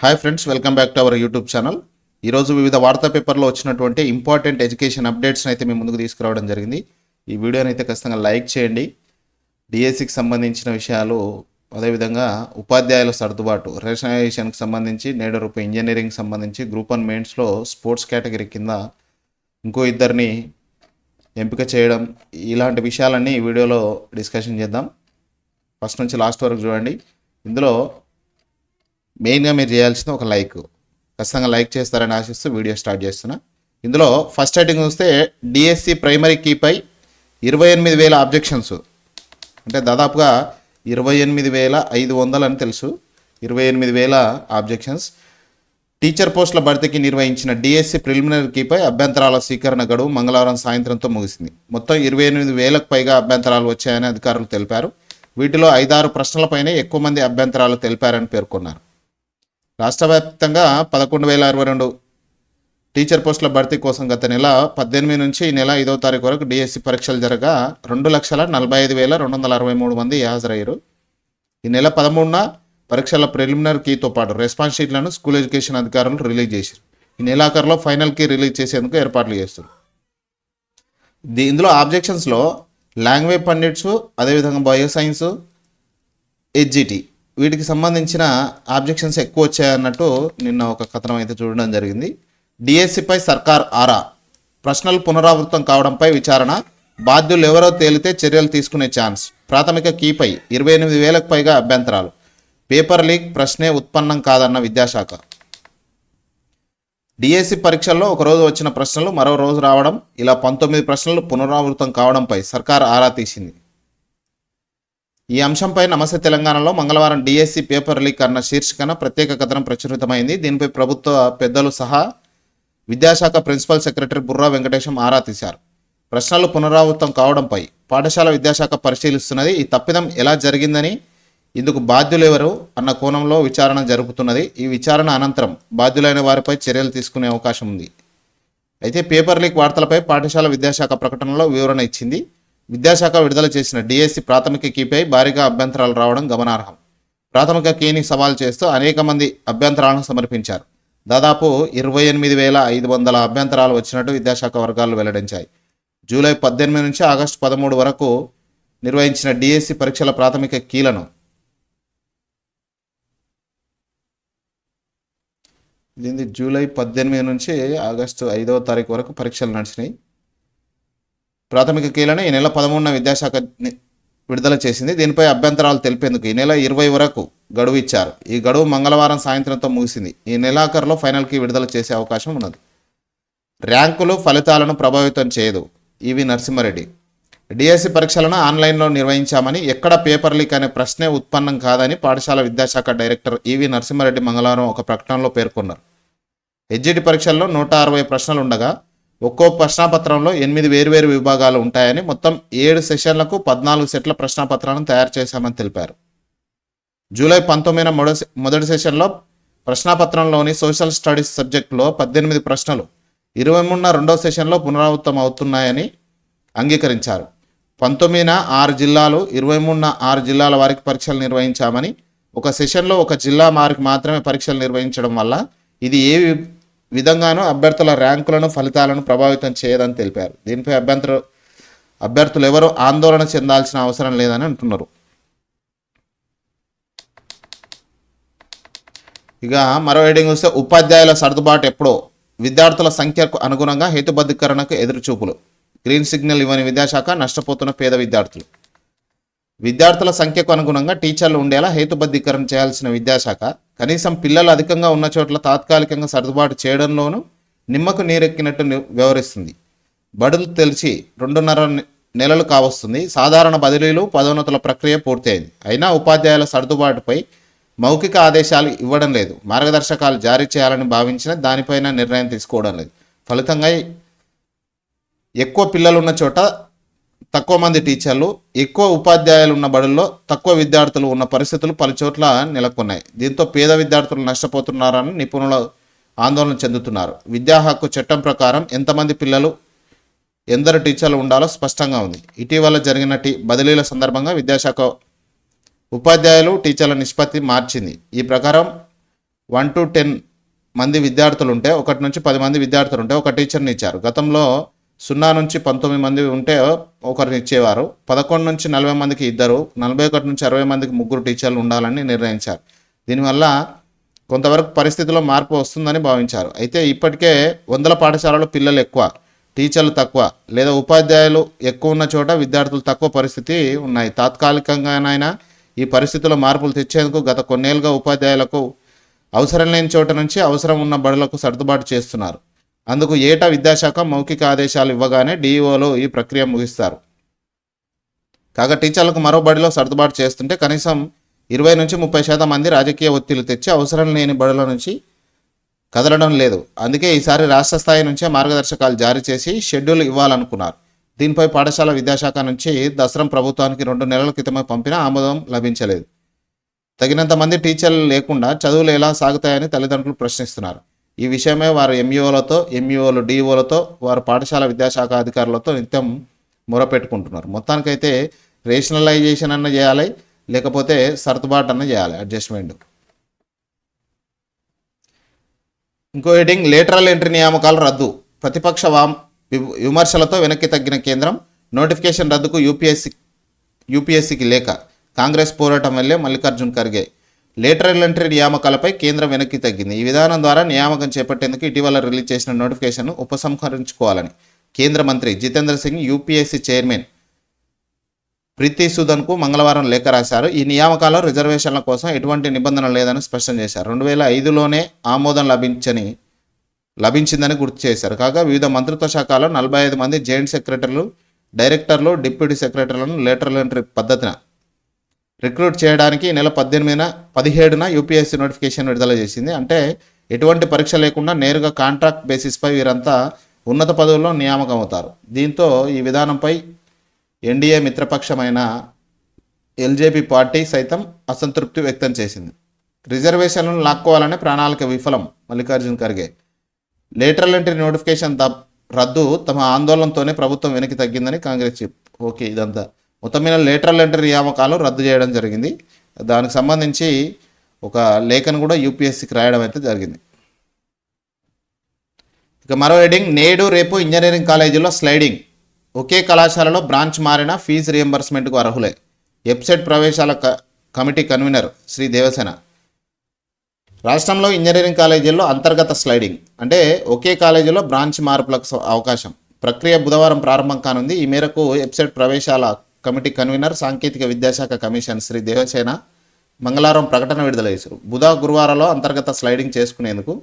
Hi friends welcome back to our YouTube channel ఈరోజు వివిధ వార్తా పేపర్లో వచ్చినటువంటి ఇంపార్టెంట్ ఎడ్యుకేషన్ అప్డేట్స్ని అయితే మేము ముందుకు తీసుకురావడం జరిగింది. ఈ వీడియోని అయితే ఖచ్చితంగా లైక్ చేయండి. డిఎస్సికి సంబంధించిన విషయాలు అదేవిధంగా ఉపాధ్యాయుల సర్దుబాటు రేషనైజేషన్కి సంబంధించి నేడు రూపు ఇంజనీరింగ్ సంబంధించి గ్రూప్ వన్ మెయిన్స్లో స్పోర్ట్స్ కేటగిరీ కింద ఇంకో ఇద్దరిని ఎంపిక చేయడం ఇలాంటి విషయాలన్నీ ఈ వీడియోలో డిస్కషన్ చేద్దాం. ఫస్ట్ నుంచి లాస్ట్ వరకు చూడండి. ఇందులో మెయిన్గా మీరు చేయాల్సింది ఒక లైక్ ఖచ్చితంగా లైక్ చేస్తారని ఆశిస్తూ వీడియో స్టార్ట్ చేస్తున్నా. ఇందులో ఫస్ట్ హెడ్డింగ్ చూస్తే డిఎస్సి ప్రైమరీ కీపై ఇరవై ఎనిమిది వేల ఆబ్జెక్షన్స్ అంటే దాదాపుగా ఇరవై ఎనిమిది వేల ఐదు వందలు అని తెలుసు. ఇరవై ఎనిమిది వేల ఆబ్జెక్షన్స్ టీచర్ పోస్టుల భర్తీకి నిర్వహించిన డిఎస్సి ప్రిలిమినరీ కీపై అభ్యంతరాల స్వీకరణ గడువు మంగళవారం సాయంత్రంతో ముగిసింది. మొత్తం ఇరవై ఎనిమిది వేలకు పైగా అభ్యంతరాలు వచ్చాయని అధికారులు తెలిపారు. వీటిలో ఐదారు ప్రశ్నలపైనే ఎక్కువ మంది అభ్యంతరాలు తెలిపారని పేర్కొన్నారు. రాష్ట్ర వ్యాప్తంగా పదకొండు వేల అరవై రెండు టీచర్ పోస్టుల భర్తీ కోసం గత నెల పద్దెనిమిది నుంచి ఈ నెల ఐదో తారీఖు వరకు డిఎస్సి పరీక్షలు జరగా రెండు లక్షల నలభై ఐదు వేల రెండు వందల అరవై మూడు మంది హాజరయ్యారు. ఈ నెల పదమూడున పరీక్షల ప్రిలిమినరీ కీతో పాటు రెస్పాన్స్ షీట్లను స్కూల్ ఎడ్యుకేషన్ అధికారులు రిలీజ్ చేశారు. ఈ నెలాఖరులో ఫైనల్ కీ రిలీజ్ చేసేందుకు ఏర్పాట్లు చేస్తారు. దీ- ఇందులో ఆబ్జెక్షన్స్లో లాంగ్వేజ్ పండిట్స్ అదేవిధంగా బయో సైన్స్ ఎడ్జిటీ వీటికి సంబంధించిన ఆబ్జెక్షన్స్ ఎక్కువ వచ్చాయన్నట్టు నిన్న ఒక కథనం అయితే చూడడం జరిగింది. డిఎస్సిపై సర్కార్ ఆరా. ప్రశ్నలు పునరావృతం కావడంపై విచారణ. బాధ్యులు ఎవరో తేలితే చర్యలు తీసుకునే ఛాన్స్. ప్రాథమిక కీపై ఇరవై ఎనిమిది వేలకు పైగా అభ్యంతరాలు. పేపర్ లీక్ ప్రశ్నే ఉత్పన్నం కాదన్న విద్యాశాఖ. డిఎస్సి పరీక్షల్లో ఒక రోజు వచ్చిన ప్రశ్నలు మరో రోజు రావడం ఇలా పంతొమ్మిది ప్రశ్నలు పునరావృతం కావడంపై సర్కార్ ఆరా తీసింది. ఈ అంశంపై నమస్తే తెలంగాణలో మంగళవారం డిఎస్సి పేపర్ లీక్ అన్న శీర్షికన ప్రత్యేక కథనం ప్రచురితమైంది. దీనిపై ప్రభుత్వ పెద్దలు సహా విద్యాశాఖ ప్రిన్సిపల్ సెక్రటరీ బుర్రా వెంకటేశం ఆరా తీశారు. ప్రశ్నలు పునరావృతం కావడంపై పాఠశాల విద్యాశాఖ పరిశీలిస్తున్నది. ఈ తప్పిదం ఎలా జరిగిందని ఇందుకు బాధ్యులెవరు అన్న కోణంలో విచారణ జరుపుతున్నది. ఈ విచారణ అనంతరం బాధ్యులైన వారిపై చర్యలు తీసుకునే అవకాశం ఉంది. అయితే పేపర్ లీక్ వార్తలపై పాఠశాల విద్యాశాఖ ప్రకటనలో వివరణ ఇచ్చింది. విద్యాశాఖ విడుదల చేసిన డిఎస్సి ప్రాథమిక కీపై భారీగా అభ్యంతరాలు రావడం గమనార్హం. ప్రాథమిక కీని సవాల్ చేస్తూ అనేక మంది అభ్యంతరాలను సమర్పించారు. దాదాపు ఇరవై ఎనిమిది వేల ఐదు వందల అభ్యంతరాలు వచ్చినట్టు విద్యాశాఖ వర్గాలు వెల్లడించాయి. జూలై పద్దెనిమిది నుంచి ఆగస్టు పదమూడు వరకు నిర్వహించిన డిఎస్సి పరీక్షల ప్రాథమిక కీలను ఇది జూలై పద్దెనిమిది నుంచి ఆగస్టు ఐదవ తారీఖు వరకు పరీక్షలు నడిచినాయి. ప్రాథమిక కీలను ఈ నెల పదమూడున విద్యాశాఖ విడుదల చేసింది. దీనిపై అభ్యంతరాలు తెలిపేందుకు ఈ నెల ఇరవై వరకు గడువు ఇచ్చారు. ఈ గడువు మంగళవారం సాయంత్రంతో ముగిసింది. ఈ నెలాఖరులో ఫైనల్ కీ విడుదల చేసే అవకాశం ఉన్నది. ర్యాంకులు ఫలితాలను ప్రభావితం చేయదు. ఇవి నరసింహారెడ్డి. డిఎస్సి పరీక్షలను ఆన్లైన్లో నిర్వహించామని ఎక్కడ పేపర్ లీక్ అనే ప్రశ్నే ఉత్పన్నం కాదని పాఠశాల విద్యాశాఖ డైరెక్టర్ ఈవి నరసింహారెడ్డి మంగళవారం ఒక ప్రకటనలో పేర్కొన్నారు. హెచ్జిటి పరీక్షల్లో నూట అరవై ప్రశ్నలు ఉండగా ఒక్కో ప్రశ్నాపత్రంలో ఎనిమిది వేరువేరు విభాగాలు ఉంటాయని మొత్తం ఏడు సెషన్లకు పద్నాలుగు సెట్ల ప్రశ్నాపత్రాలను తయారు చేశామని తెలిపారు. జూలై పంతొమ్మిదిన మొదటి మొదటి సెషన్లో ప్రశ్నాపత్రంలోని సోషల్ స్టడీస్ సబ్జెక్టులో పద్దెనిమిది ప్రశ్నలు ఇరవై మూడున రెండో సెషన్లో పునరావృతం అవుతున్నాయని అంగీకరించారు. పంతొమ్మిదిన ఆరు జిల్లాలు ఇరవై మూడున ఆరు జిల్లాల వారికి పరీక్షలు నిర్వహించామని ఒక సెషన్లో ఒక జిల్లా వారికి మాత్రమే పరీక్షలు నిర్వహించడం వల్ల ఇది ఏ విధంగానూ అభ్యర్థుల ర్యాంకులను ఫలితాలను ప్రభావితం చేయదని తెలిపారు. దీనిపై అభ్యంతర అభ్యర్థులు ఎవరూ ఆందోళన చెందాల్సిన అవసరం లేదని అంటున్నారు. ఇక మరో హెడింగ్ చూస్తే ఉపాధ్యాయుల సర్దుబాటు ఎప్పుడో? విద్యార్థుల సంఖ్యకు అనుగుణంగా హేతుబద్ధీకరణకు ఎదురుచూపులు. గ్రీన్ సిగ్నల్ ఇవ్వని విద్యాశాఖ నష్టపోతున్న పేద విద్యార్థులు. విద్యార్థుల సంఖ్యకు అనుగుణంగా టీచర్లు ఉండేలా హేతుబద్ధీకరణ చేయాల్సిన విద్యాశాఖ కనీసం పిల్లలు అధికంగా ఉన్న చోట్ల తాత్కాలికంగా సర్దుబాటు చేయడంలోనూ నిమ్మకు నీరెక్కినట్టు వ్యవహరిస్తుంది బడులు తెలిసి రెండున్నర నెలలు కావస్తుంది. సాధారణ బదిలీలు పదోన్నతుల ప్రక్రియ పూర్తయింది. అయినా ఉపాధ్యాయుల సర్దుబాటుపై మౌఖిక ఆదేశాలు ఇవ్వడం లేదు. మార్గదర్శకాలు జారీ చేయాలని భావించిన దానిపైన నిర్ణయం తీసుకోవడం లేదు. ఫలితంగా ఎక్కువ పిల్లలు ఉన్న చోట తక్కువ మంది టీచర్లు ఎక్కువ ఉపాధ్యాయులు ఉన్న బడుల్లో తక్కువ విద్యార్థులు ఉన్న పరిస్థితులు పలుచోట్ల నెలకొన్నాయి. దీంతో పేద విద్యార్థులు నష్టపోతున్నారని నిపుణులు ఆందోళన చెందుతున్నారు. విద్యా హక్కు చట్టం ప్రకారం ఎంతమంది పిల్లలు ఎందరు టీచర్లు ఉండాలో స్పష్టంగా ఉంది. ఇటీవల జరిగిన టీ బదిలీల సందర్భంగా విద్యాశాఖ ఉపాధ్యాయులు టీచర్ల నిష్పత్తి మార్చింది. ఈ ప్రకారం వన్ టు టెన్ మంది విద్యార్థులు ఉంటే ఒకటి నుంచి పది మంది విద్యార్థులు ఉంటే ఒక టీచర్ని ఇచ్చారు. గతంలో సున్నా నుంచి పంతొమ్మిది మంది ఉంటే ఒకరిని ఇచ్చేవారు. పదకొండు నుంచి నలభై మందికి ఇద్దరు. నలభై ఒకటి నుంచి అరవై మందికి ముగ్గురు టీచర్లు ఉండాలని నిర్ణయించారు. దీనివల్ల కొంతవరకు పరిస్థితిలో మార్పు వస్తుందని భావించారు. అయితే ఇప్పటికే వందల పాఠశాలలో పిల్లలు ఎక్కువ టీచర్లు తక్కువ లేదా ఉపాధ్యాయులు ఎక్కువ ఉన్న చోట విద్యార్థులు తక్కువ పరిస్థితి ఉన్నాయి. తాత్కాలికంగానైనా ఈ పరిస్థితిలో మార్పులు తెచ్చేందుకు గత కొన్నేళ్ళుగా ఉపాధ్యాయులకు అవసరం లేని చోట నుంచి అవసరం ఉన్న బడులకు సర్దుబాటు చేస్తున్నారు. అందుకు ఏటా విద్యాశాఖ మౌఖిక ఆదేశాలు ఇవ్వగానే డీఈఓలు ఈ ప్రక్రియ ముగిస్తారు. కాగా టీచర్లకు మరో బడిలో సర్దుబాటు చేస్తుంటే కనీసం ఇరవై నుంచి ముప్పై శాతం మంది రాజకీయ ఒత్తిళ్ళు తెచ్చి అవసరం లేని బడుల నుంచి కదలడం లేదు. అందుకే ఈసారి రాష్ట్ర స్థాయి నుంచే మార్గదర్శకాలు జారీ చేసి షెడ్యూల్ ఇవ్వాలనుకున్నారు. దీనిపై పాఠశాల విద్యాశాఖ నుంచి దసరం ప్రభుత్వానికి రెండు నెలల క్రితమే పంపిన ఆమోదం లభించలేదు. తగినంత మంది టీచర్లు లేకుండా చదువులు ఎలా సాగుతాయని తల్లిదండ్రులు ప్రశ్నిస్తున్నారు. ఈ విషయమే వారు ఎంఈఓలతో ఎంఈఓలు డిఈఓలతో వారు పాఠశాల విద్యాశాఖ అధికారులతో నిత్యం మొరపెట్టుకుంటున్నారు. మొత్తానికైతే రేషనలైజేషన్ అన్న చేయాలి లేకపోతే సర్దుబాటు అన్న చేయాలి అడ్జస్ట్మెంట్ ఇంకో హెడింగ్ లేటరల్ ఎంట్రీ నియామకాలు రద్దు. ప్రతిపక్ష వామ్ వి- విమర్శలతో వెనక్కి తగ్గిన కేంద్రం నోటిఫికేషన్ రద్దుకు యూపీఎస్సీ యూపీఎస్సీకి లేక కాంగ్రెస్ పోరాటం వల్లే మల్లికార్జున్ ఖర్గే లేటరల్ ఎంట్రీ నియామకాలపై కేంద్రం వెనక్కి తగ్గింది ఈ విధానం ద్వారా నియామకం చేపట్టేందుకు ఇటీవల రిలీజ్ చేసిన నోటిఫికేషన్ను ఉపసంహరించుకోవాలని కేంద్ర మంత్రి జితేంద్ర సింగ్ యూపీఎస్సీ చైర్మన్ ప్రీతి సుదన్కు మంగళవారం లేఖ రాశారు. ఈ నియామకాల్లో రిజర్వేషన్ల కోసం ఎటువంటి నిబంధన లేదని స్పష్టం చేశారు. రెండు వేల ఐదులోనే ఆమోదం లభించని లభించిందని గుర్తు చేశారు. కాగా వివిధ మంత్రిత్వ శాఖలో నలభై ఐదు మంది జాయింట్ సెక్రటరీలు డైరెక్టర్లు డిప్యూటీ సెక్రటరీలను లేటర్ ఎంట్రీ పద్ధతిన రిక్రూట్ చేయడానికి నెల పద్దెనిమిదిన పదిహేడున యూపీఎస్సీ నోటిఫికేషన్ విడుదల చేసింది. అంటే ఎటువంటి పరీక్ష లేకుండా నేరుగా కాంట్రాక్ట్ బేసిస్పై వీరంతా ఉన్నత పదవుల్లో నియామకం అవుతారు దీంతో ఈ విధానంపై ఎన్డీఏ మిత్రపక్షమైన ఎల్జేపీ పార్టీ సైతం అసంతృప్తి వ్యక్తం చేసింది. రిజర్వేషన్లను లాక్కోవాలనే ప్రణాళిక విఫలం Mallikarjun Kharge. Lateral entry notification రద్దు తమ ఆందోళనతోనే ప్రభుత్వం వెనక్కి తగ్గిందని కాంగ్రెస్ చెప్ ఓకే ఇదంతా. మొత్తం మీద లేటరల్ ఎంట్రీ నియామకాలు రద్దు చేయడం జరిగింది. దానికి సంబంధించి ఒక లేఖను కూడా యూపీఎస్సీకి రాయడం అయితే జరిగింది. ఇక మరో హెడింగ్ నేడు రేపు ఇంజనీరింగ్ కాలేజీలో స్లైడింగ్ ఒకే కళాశాలలో బ్రాంచ్ మారిన ఫీజు రియంబర్స్మెంట్కు అర్హులే. వెబ్సైట్ ప్రవేశాల క- కమిటీ కన్వీనర్ శ్రీ దేవసేన. రాష్ట్రంలో ఇంజనీరింగ్ కాలేజీల్లో అంతర్గత స్లైడింగ్ అంటే ఒకే కాలేజీలో బ్రాంచ్ మార్పులకు అవకాశం. ప్రక్రియ బుధవారం ప్రారంభం కానుంది. ఈ మేరకు వెబ్సైట్ ప్రవేశాల కమిటీ కన్వీనర్ సాంకేతిక విద్యాశాఖ కమిషన్ శ్రీ దేవసేన మంగళవారం ప్రకటన విడుదల చేశారు. బుధ గురువారంలో అంతర్గత స్లైడింగ్ చేసుకునేందుకు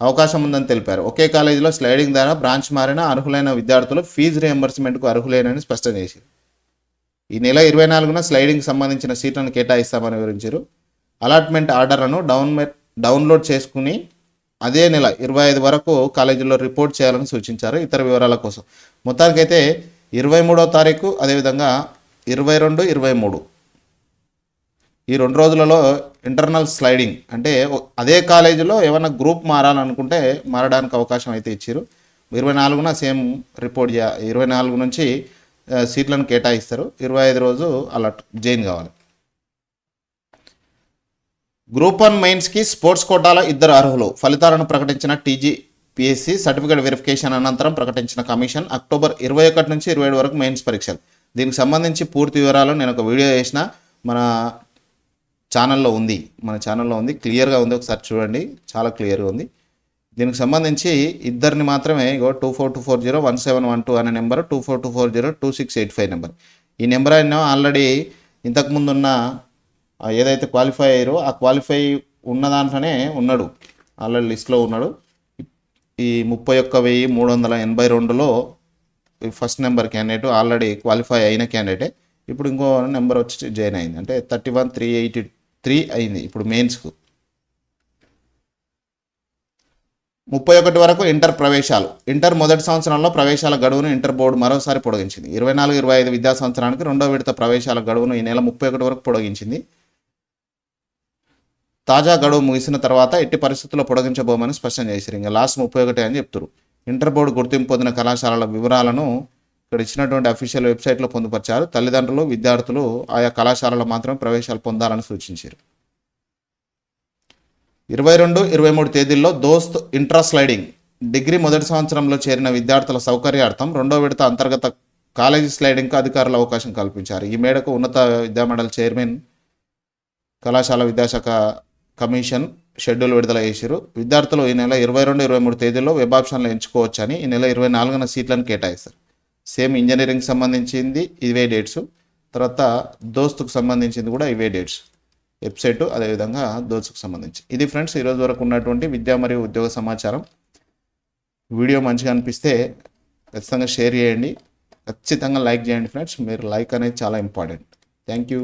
అవకాశం ఉందని తెలిపారు. ఒకే కాలేజీలో స్లైడింగ్ ద్వారా బ్రాంచ్ మారిన అర్హులైన విద్యార్థులు ఫీజు రియంబర్స్మెంట్కు అర్హులేనని స్పష్టం చేశారు. ఈ నెల ఇరవై నాలుగున స్లైడింగ్ సంబంధించిన సీట్లను కేటాయిస్తామని వివరించారు. అలాట్మెంట్ ఆర్డర్లను డౌన్ డౌన్లోడ్ చేసుకుని అదే నెల ఇరవై ఐదు వరకు కాలేజీలో రిపోర్ట్ చేయాలని సూచించారు. ఇతర వివరాల కోసం మొత్తానికైతే ఇరవై మూడో తారీఖు అదేవిధంగా ఇరవై రెండు ఇరవై మూడు. ఈ రెండు రోజులలో ఇంటర్నల్ స్లైడింగ్ అంటే అదే కాలేజీలో ఏమైనా గ్రూప్ మారాలనుకుంటే మారడానికి అవకాశం అయితే ఇచ్చారు. ఇరవై నాలుగున సేమ్ రిపోర్ట్ చే ఇరవై నాలుగు నుంచి సీట్లను కేటాయిస్తారు. ఇరవై ఐదు రోజు అలా జాయిన్ కావాలి. గ్రూప్ వన్ మెయిన్స్కి స్పోర్ట్స్ కోటాలో ఇద్దరు అర్హులు. ఫలితాలను ప్రకటించిన టీజీ పిఎస్సి సర్టిఫికేట్ వెరిఫికేషన్ అనంతరం ప్రకటించిన కమిషన్ అక్టోబర్ ఇరవై ఒకటి నుంచి ఇరవై ఏడు వరకు మెయిన్స్ పరీక్షలు. దీనికి సంబంధించి పూర్తి వివరాలు నేను ఒక వీడియో చేసిన మన ఛానల్లో ఉంది. మన ఛానల్లో ఉంది. క్లియర్గా ఉంది. ఒకసారి చూడండి. చాలా క్లియర్గా ఉంది. దీనికి సంబంధించి ఇద్దరిని మాత్రమే ఇగో two four two four zero one seven one two అనే number two four two four zero two six eight five number. ఈ నెంబర్ అయినా ఆల్రెడీ ఇంతకుముందు ఉన్న ఏదైతే క్వాలిఫై అయ్యారో ఆ క్వాలిఫై ఉన్న దాంట్లోనే ఉన్నాడు. ఆల్రెడీ లిస్ట్లో ఉన్నాడు. ఈ ముప్పై ఒక్క వెయ్యి మూడు వందల ఎనభై రెండులో ఈ first number candidate already qualify అయిన క్యాండిడేటే ఇప్పుడు ఇంకో నెంబర్ వచ్చి జాయిన్ అయింది. అంటే thirty one three eighty three అయింది ఇప్పుడు మెయిన్స్కు ముప్పై ఒకటి వరకు ఇంటర్ ప్రవేశాలు. ఇంటర్ మొదటి సంవత్సరంలో ప్రవేశాల గడువును ఇంటర్ బోర్డు మరోసారి పొడిగించింది. ఇరవై నాలుగు ఇరవై ఐదు విద్యా సంవత్సరానికి రెండో విడత ప్రవేశాల గడువును ఈ నెల ముప్పై ఒకటి వరకు పొడిగించింది. తాజా గడువు ముగిసిన తర్వాత ఎట్టి పరిస్థితుల్లో పొడిగించబోమని స్పష్టం చేశారు ఇంకా లాస్ట్ ముప్పై ఒకటి అని చెప్తారు ఇంటర్ బోర్డు గుర్తింపు పొందిన కళాశాలల వివరాలను ఇక్కడ ఇచ్చినటువంటి అఫీషియల్ వెబ్సైట్లో పొందుపరిచారు. తల్లిదండ్రులు విద్యార్థులు ఆయా కళాశాలలో మాత్రమే ప్రవేశాలు పొందాలని సూచించారు ఇరవై రెండు ఇరవై మూడు తేదీల్లో దోస్త్ ఇంట్రా స్లైడింగ్. డిగ్రీ మొదటి సంవత్సరంలో చేరిన విద్యార్థుల సౌకర్యార్థం రెండో విడత అంతర్గత కాలేజీ స్లైడింగ్కు అధికారులు అవకాశం కల్పించారు. ఈ మేరకు ఉన్నత విద్యామండలి చైర్మన్ కళాశాల విద్యాశాఖ కమిషన్ షెడ్యూల్ విడుదల చేశారు విద్యార్థులు ఈ నెల ఇరవై రెండు ఇరవై మూడు తేదీల్లో వెబ్ ఆప్షన్లు ఎంచుకోవచ్చని ఈ నెల ఇరవై నాలుగున సీట్లను కేటాయిస్తారు. సేమ్ ఇంజనీరింగ్ సంబంధించింది ఇవే డేట్స్ తర్వాత దోస్తుకు సంబంధించింది కూడా ఇవే డేట్స్ వెబ్సైట్ అదేవిధంగా దోస్తుకు సంబంధించి. ఇది ఫ్రెండ్స్ ఈరోజు వరకు ఉన్నటువంటి విద్య మరియు ఉద్యోగ సమాచారం. వీడియో మంచిగా అనిపిస్తే ఖచ్చితంగా షేర్ చేయండి. ఖచ్చితంగా లైక్ చేయండి ఫ్రెండ్స్. మీరు లైక్ అనేది చాలా ఇంపార్టెంట్. Thank you.